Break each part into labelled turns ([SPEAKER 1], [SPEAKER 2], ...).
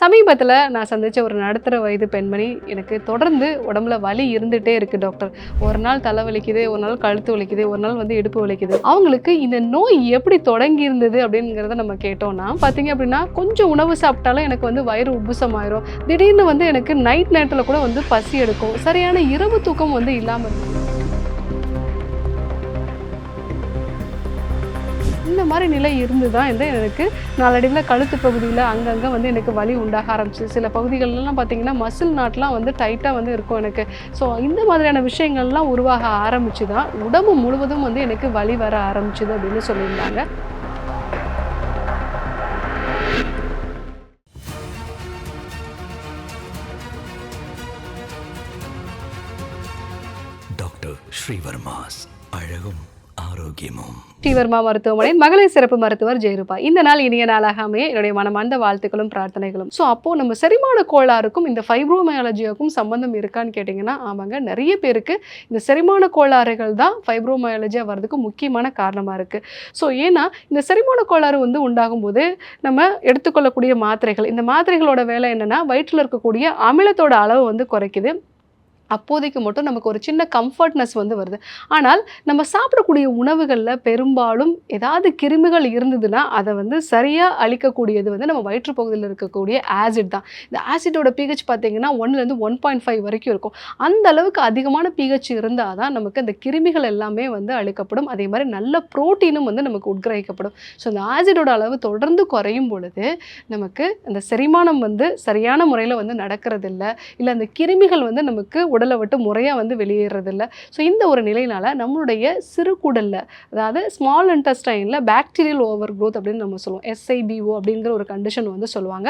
[SPEAKER 1] சமீபத்தில் நான் சந்தித்த ஒரு நடுத்தர வயது பெண்மணி எனக்கு தொடர்ந்து உடம்புல வலி இருந்துகிட்டே இருக்குது டாக்டர் ஒரு நாள் தலை வலிக்குது ஒரு நாள் கழுத்து வலிக்குது ஒரு நாள் வந்து இடுப்பு வலிக்குது. அவங்களுக்கு இந்த நோய் எப்படி தொடங்கி இருந்தது அப்படிங்கிறத நம்ம கேட்டோம்னா பார்த்தீங்க அப்படின்னா கொஞ்சம் உணவு சாப்பிட்டாலும் எனக்கு வந்து வயிறு உப்புசமாயிரும். திடீர்னு வந்து எனக்கு நைட் நேரத்தில் கூட வந்து பசி எடுக்கும். சரியான இரவு தூக்கம் வந்து இல்லாமல் இருக்கும். இந்த மாதிரி நிலை இருந்து தான் வந்து எனக்கு நாளடைவில் கழுத்து பகுதியில் அங்கங்கே வந்து எனக்கு வலி உண்டாக ஆரம்பிச்சு சில பகுதிகளெலாம் பார்த்தீங்கன்னா மசில் நாட்லாம் வந்து டைட்டாக வந்து இருக்கும் எனக்கு. ஸோ இந்த மாதிரியான விஷயங்கள்லாம் உருவாக ஆரம்பிச்சு தான் உடம்பு முழுவதும் வந்து எனக்கு வலி வர ஆரம்பிச்சுது அப்படின்னு சொல்லியிருந்தாங்க.
[SPEAKER 2] டாக்டர் ஸ்ரீவர்மாஸ் அழகும் ஆரோக்கியமும்.
[SPEAKER 1] ஸ்ரீவர்மா மருத்துவமனையின் மகளிர் சிறப்பு மருத்துவர் ஜெயரூபா. இந்த நாள் இனிய நாளாக அமைய என்னுடைய மனமார்ந்த வாழ்த்துக்களும் பிரார்த்தனைகளும். ஸோ அப்போ நம்ம செரிமான கோளாறுக்கும் இந்த ஃபைப்ரோமயாலஜியாக்கும் சம்பந்தம் இருக்கான்னு கேட்டிங்கன்னா ஆமாங்க நிறைய பேருக்கு இந்த செரிமான கோளாறுகள் தான் ஃபைப்ரோமயாலஜியா வர்றதுக்கு முக்கியமான காரணமாக இருக்குது ஸோ ஏன்னா இந்த செரிமான கோளாறு வந்து உண்டாகும் போது நம்ம எடுத்துக்கொள்ளக்கூடிய மாத்திரைகள் இந்த மாத்திரைகளோட வேலை என்னென்னா வயிற்றில் இருக்கக்கூடிய அமிலத்தோட அளவு வந்து குறைக்குது. அப்போதைக்கு மட்டும் நமக்கு ஒரு சின்ன கம்ஃபர்ட்னஸ் வந்து வருது. ஆனால் நம்ம சாப்பிடக்கூடிய உணவுகளில் பெரும்பாலும் ஏதாவது கிருமிகள் இருந்ததுன்னா அதை வந்து சரியாக அழிக்கக்கூடியது வந்து நம்ம வயிற்றுப்பகுதியில் இருக்கக்கூடிய ஆசிட் தான். இந்த ஆசிடோட பிஹெச் பார்த்தீங்கன்னா ஒன்றுலேருந்து ஒன் பாயிண்ட் ஃபைவ் வரைக்கும் இருக்கும். அந்த அளவுக்கு அதிகமான பிஹெச் இருந்தால் தான் நமக்கு அந்த கிருமிகள் எல்லாமே வந்து அழிக்கப்படும். அதே மாதிரி நல்ல புரோட்டீனும் வந்து நமக்கு உட்கிரகிக்கப்படும். ஸோ அந்த ஆசிடோட அளவு தொடர்ந்து குறையும் பொழுது நமக்கு அந்த செரிமானம் வந்து சரியான முறையில் வந்து நடக்கிறதில்ல. இல்லை அந்த கிருமிகள் வந்து நமக்கு உடலை விட்டு முறையாக வந்து வெளியேறதில்ல. ஸோ இந்த ஒரு நிலையினால நம்மளுடைய சிறு குடலில் அதாவது ஸ்மால் இன்டெஸ்டைனில் பேக்டீரியல் ஓவர் க்ரோத் அப்படின்னு நம்ம சொல்லுவோம். எஸ்ஐபிஓ அப்படிங்கிற ஒரு கண்டிஷன் வந்து சொல்லுவாங்க.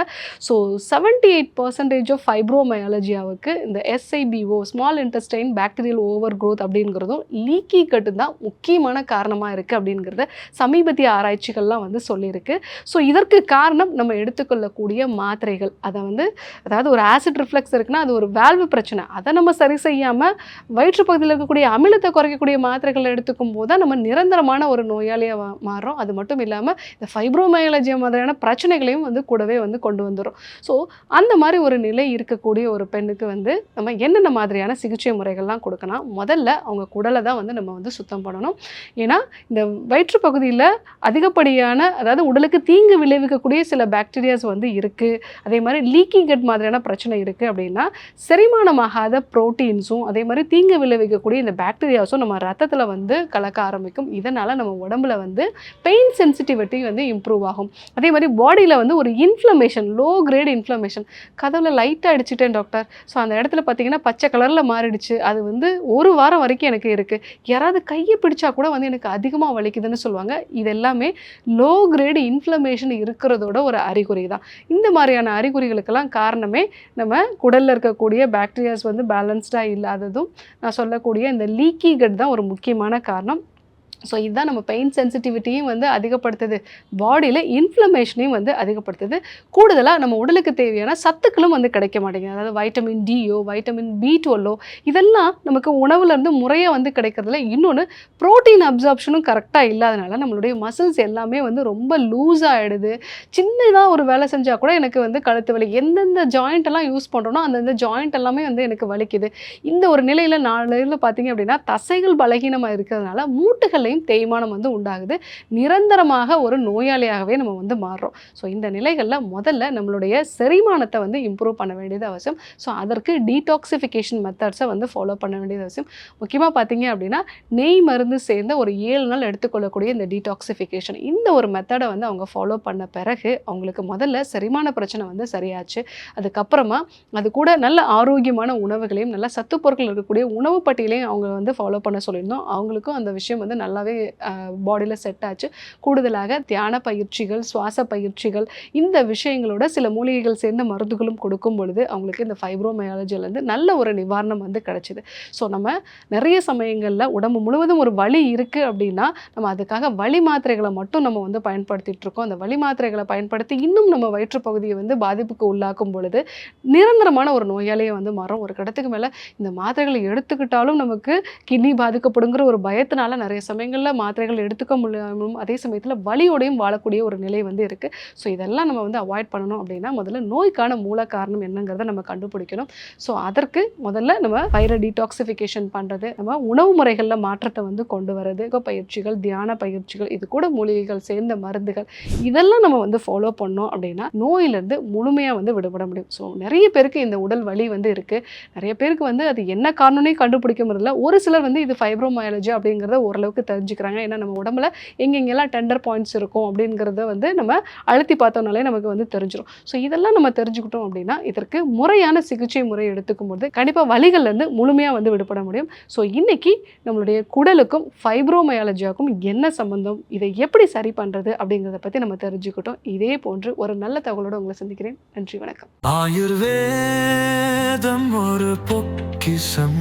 [SPEAKER 1] So seventy eight percentage of ஃபைப்ரோமயாலஜியாவுக்கு இந்த SIBO small intestine bacterial over growth அப்படிங்கிறதும் லீக்கி கட்டு தான் முக்கியமான காரணமாக இருக்குது அப்படிங்கிறத சமீபத்திய ஆராய்ச்சிகள்லாம் வந்து சொல்லியிருக்கு. ஸோ இதற்கு காரணம் நம்ம எடுத்துக்கொள்ளக்கூடிய மாத்திரைகள். அதை வந்து அதாவது ஒரு ஆசிட் ரிஃப்ளெக்ஸ் இருக்குன்னா அது ஒரு வேல்வு பிரச்சனை. அதை நம்ம சரி செய்யாமல் வயிற்றுப்பகுதியில் இருக்கக்கூடிய அமிலத்தை குறைக்கக்கூடிய மாத்திரைகளை எடுத்துக்கும் போது தான் நம்ம நிரந்தரமான ஒரு நோயாளியாக மாறுறோம். அது மட்டும் இல்லாமல் இந்த ஃபைப்ரோமயாலஜியா மாதிரியான பிரச்சனைகளையும் வந்து கூடவே வந்து கொண்டு வந்துடும் ஸோ அந்த மாதிரி ஒரு நிலை இருக்கக்கூடிய ஒரு பெண்ணுக்கு வந்து நம்ம என்னென்ன மாதிரியான சிகிச்சை முறைகள்லாம் கொடுக்கணும்? முதல்ல அவங்க குடலை தான் வந்து நம்ம வந்து சுத்தம் பண்ணணும். ஏன்னா இந்த வயிற்று பகுதியில் அதிகப்படியான அதாவது உடலுக்கு தீங்கு விளைவிக்கக்கூடிய சில பாக்டீரியாஸ் வந்து இருக்குது அதே மாதிரி லீக்கிங் கட் மாதிரியான பிரச்சனை இருக்குது அப்படின்னா செரிமானமாகாத ப்ரோட்டீன்ஸும் அதே மாதிரி தீங்கு விளைவிக்கக்கூடிய இந்த பாக்டீரியாஸும் நம்ம ரத்தத்தில் வந்து கலக்க ஆரம்பிக்கும். இதனால் நம்ம உடம்புல வந்து பெயின் சென்சிட்டிவிட்டி வந்து இம்ப்ரூவ் ஆகும். அதே மாதிரி பாடியில் வந்து ஒரு இன்ஃப்ளமேஷன் லோ கிரேட் இன்ஃப்ளமேஷன் கதவுல லைட்டாக அடிச்சிட்டேன் டாக்டர் ஸோ அந்த இடத்துல பார்த்தீங்கன்னா பச்சை கலரில் மாறிடுச்சு. அது வந்து ஒரு வாரம் வரைக்கும் எனக்கு இருக்குது யாராவது கையை பிடிச்சா கூட வந்து எனக்கு அதிகமாக வலிக்குதுன்னு சொல்லுவாங்க. இது எல்லாமே லோ கிரேடு இன்ஃப்ளமேஷன் இருக்கிறதோட ஒரு அறிகுறி தான். இந்த மாதிரியான அறிகுறிகளுக்கெல்லாம் காரணமே நம்ம குடலில் இருக்கக்கூடிய பாக்டீரியாஸ் வந்து பேலன்ஸ் பேலன்ஸ்டாக இல்லாததும் நான் சொல்லக்கூடிய இந்த லீக்கி கட் தான் ஒரு முக்கியமான காரணம். ஸோ இதுதான் நம்ம பெயின் சென்சிட்டிவிட்டியும் வந்து அதிகப்படுத்துது. பாடியில் இன்ஃப்ளமேஷனையும் வந்து அதிகப்படுத்துது. கூடுதலாக நம்ம உடலுக்கு தேவையான சத்துக்களும் வந்து கிடைக்க மாட்டேங்குது. அதாவது வைட்டமின் டியோ வைட்டமின் பி டுவெல்லோ இதெல்லாம் நமக்கு உணவுலேருந்து முறையாக வந்து கிடைக்கிறதுல இன்னொன்று ப்ரோட்டீன் அப்சார்ப்ஷனும் கரெக்டாக இல்லாதனால நம்மளுடைய மசில்ஸ் எல்லாமே வந்து ரொம்ப லூஸ் ஆகிடுது சின்னதாக ஒரு வேலை செஞ்சால் கூட எனக்கு வந்து கழுத்து வலி எந்தெந்த ஜாயிண்ட் எல்லாம் யூஸ் பண்ணுறோனோ அந்தந்த ஜாயிண்ட் எல்லாமே வந்து எனக்கு வலிக்குது. இந்த ஒரு நிலையில் நாளையில் பார்த்தீங்க அப்படின்னா தசைகள் பலகீனமாக இருக்கிறதுனால மூட்டுகள் மூட்டுகள்லையும் தேய்மானம் வந்து உண்டாகுது. நிரந்தரமாக ஒரு நோயாளியாகவே நம்ம வந்து மாறுறோம். ஸோ இந்த நிலைகளில் முதல்ல நம்மளுடைய செரிமானத்தை வந்து இம்ப்ரூவ் பண்ண வேண்டியது அவசியம். ஸோ அதற்கு டீடாக்சிஃபிகேஷன் மெத்தட்ஸை வந்து ஃபாலோ பண்ண வேண்டியது அவசியம். முக்கியமாக பார்த்தீங்க அப்படின்னா நெய் மருந்து சேர்ந்த ஒரு ஏழு நாள் எடுத்துக்கொள்ளக்கூடிய இந்த டீடாக்சிஃபிகேஷன் இந்த ஒரு மெத்தடை வந்து அவங்க ஃபாலோ பண்ண பிறகு அவங்களுக்கு முதல்ல செரிமான பிரச்சனை வந்து சரியாச்சு. அதுக்கப்புறமா அது கூட நல்ல ஆரோக்கியமான உணவுகளையும் நல்ல சத்து பொருட்கள் இருக்கக்கூடிய உணவு பட்டியலையும் அவங்க வந்து ஃபாலோ பண்ண சொல்லியிருந்தோம். அவங்களுக்கும் அந்த விஷயம் வந்து நல்லாவே பாடியில் செட் ஆச்சு. கூடுதலாக தியான பயிற்சிகள் சுவாச பயிற்சிகள் இந்த விஷயங்களோட சில மூலிகைகள் சேர்ந்த மருந்துகளும் கொடுக்கும் பொழுது அவங்களுக்கு இந்த ஃபைப்ரோமயாலஜிலேருந்து நல்ல ஒரு நிவாரணம் வந்து கிடச்சிது. ஸோ நம்ம நிறைய சமயங்களில் உடம்பு முழுவதும் ஒரு வலி இருக்குது அப்படின்னா நம்ம அதுக்காக வலி மாத்திரைகளை மட்டும் நம்ம வந்து பயன்படுத்திட்டு இருக்கோம். அந்த வலி மாத்திரைகளை பயன்படுத்தி இன்னும் நம்ம வயிற்றுப்பகுதியை வந்து பாதிப்புக்கு உள்ளாக்கும் பொழுது நிரந்தரமான ஒரு நோயாளியை வந்து மாறும். ஒரு கடத்துக்கு மேலே இந்த மாத்திரைகளை எடுத்துக்கிட்டாலும் நமக்கு கிட்னி பாதிக்கப்படுங்கிற ஒரு பயத்தினால நிறைய சமயம் சமயங்களில் மாத்திரைகள் எடுத்துக்க முடியாமலும் அதே சமயத்தில் வலியோடையும் வாழக்கூடிய ஒரு நிலை வந்து இருக்குது ஸோ இதெல்லாம் நம்ம வந்து அவாய்ட் பண்ணணும் அப்படின்னா முதல்ல நோய்க்கான மூல காரணம் என்னங்கிறத நம்ம கண்டுபிடிக்கணும். ஸோ அதற்கு முதல்ல நம்ம வயிறு டீடாக்சிஃபிகேஷன் பண்ணுறது நம்ம உணவு முறைகளில் மாற்றத்தை வந்து கொண்டு வரது பயிற்சிகள் தியான பயிற்சிகள் இது கூட மூலிகைகள் சேர்ந்த மருந்துகள் இதெல்லாம் நம்ம வந்து ஃபாலோ பண்ணோம் அப்படின்னா நோயிலேருந்து முழுமையாக வந்து விடுபட முடியும். ஸோ நிறைய பேருக்கு இந்த உடல் வலி வந்து இருக்குது நிறைய பேருக்கு வந்து அது என்ன காரணம்னே கண்டுபிடிக்க முடியல. ஒரு சிலர் வந்து இது ஃபைப்ரோமயாலஜி அப்படிங்கிறத ஓரளவுக்கு தெரிஞ்சுக்கிறாங்க. ஏன்னா நம்ம உடம்புல எங்கெங்கெல்லாம் டெண்டர் பாயிண்ட்ஸ் இருக்கும் அப்படிங்கிறத வந்து நம்ம அழுத்தி பார்த்தோம்னாலே நமக்கு வந்து தெரிஞ்சிடும் ஸோ இதெல்லாம் நம்ம தெரிஞ்சுக்கிட்டோம் அப்படின்னா இதற்கு முறையான சிகிச்சை முறை எடுத்துக்கும் போது கண்டிப்பாக வலிகள்லேருந்து முழுமையாக வந்து விடுபட முடியும். ஸோ இன்றைக்கி நம்மளுடைய குடலுக்கும் ஃபைப்ரோமயாலஜியாக்கும் என்ன சம்பந்தம் இதை எப்படி சரி பண்ணுறது அப்படிங்கிறத பற்றி நம்ம தெரிஞ்சுக்கிட்டோம். இதே போன்று ஒரு நல்ல தகவலோடு உங்களை சந்திக்கிறேன். நன்றி வணக்கம்.
[SPEAKER 3] ஆயுர்வேதம் ஒரு பொக்கிஷம்.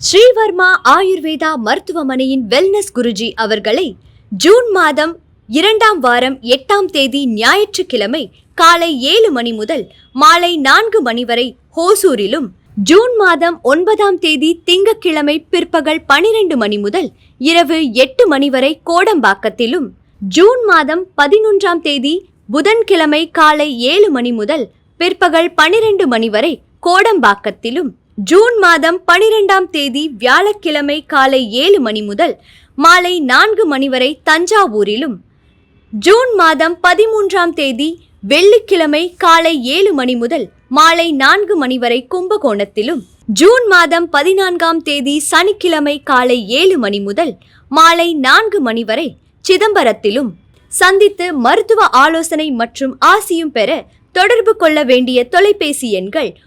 [SPEAKER 4] ஸ்ரீவர்மா ஆயுர்வேதா மருத்துவமனையின் வெல்னஸ் குருஜி அவர்களை ஜூன் மாதம் இரண்டாம் வாரம் எட்டாம் தேதி ஞாயிற்றுக்கிழமை காலை ஏழு மணி முதல் மாலை நான்கு மணி வரை ஹோசூரிலும் ஜூன் மாதம் ஒன்பதாம் தேதி திங்கக்கிழமை பிற்பகல் பனிரெண்டு மணி முதல் இரவு எட்டு மணி வரை கோடம்பாக்கத்திலும் ஜூன் மாதம் பதினொன்றாம் தேதி புதன்கிழமை காலை ஏழு மணி முதல் பிற்பகல் பனிரெண்டு மணி வரை கோடம்பாக்கத்திலும் ஜூன் மாதம் பனிரெண்டாம் தேதி வியாழக்கிழமை காலை ஏழு மணி முதல் மாலை நான்கு மணி வரை தஞ்சாவூரிலும். ஜூன் மாதம் பதிமூன்றாம் தேதி வெள்ளிக்கிழமை காலை ஏழு மணி முதல் மாலை நான்கு மணி வரை கும்பகோணத்திலும். ஜூன் மாதம் பதினான்காம் தேதி சனிக்கிழமை காலை ஏழு மணி முதல் மாலை நான்கு மணி வரை சிதம்பரத்திலும். சந்தித்து மருத்துவ ஆலோசனை மற்றும் ஆசியும் பெற தொடர்பு கொள்ள வேண்டிய தொலைபேசி எண்கள்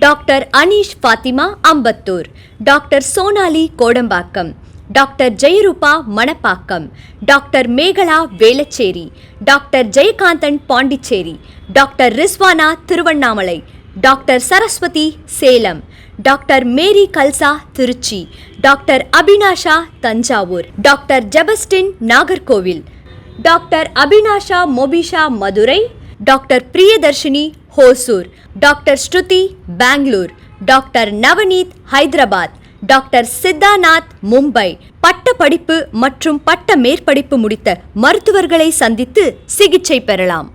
[SPEAKER 4] Doctor Aneesh Fathima Ambattur doctor Sonali Kodambakkam doctor Jeyarooba Manapakkam doctor Mekala Velachery doctor Jayakanthan Pondicherry doctor Rizwana Tiruvannamalai doctor Saraswathi Salem doctor Mary Kalsa Trichy doctor Abinasha Thanjavur doctor Jebastin Nagercoil doctor Abinasha Mobisha Madurai doctor Priyadharshini Hosur doctor Shruthi Bangalore doctor Navaneeth Hyderabad doctor Siddhanath Mumbai. பட்ட படிப்பு மற்றும் பட்ட மேற்படிப்பு முடித்த மருத்துவர்களை சந்தித்து சிகிச்சை பெறலாம்.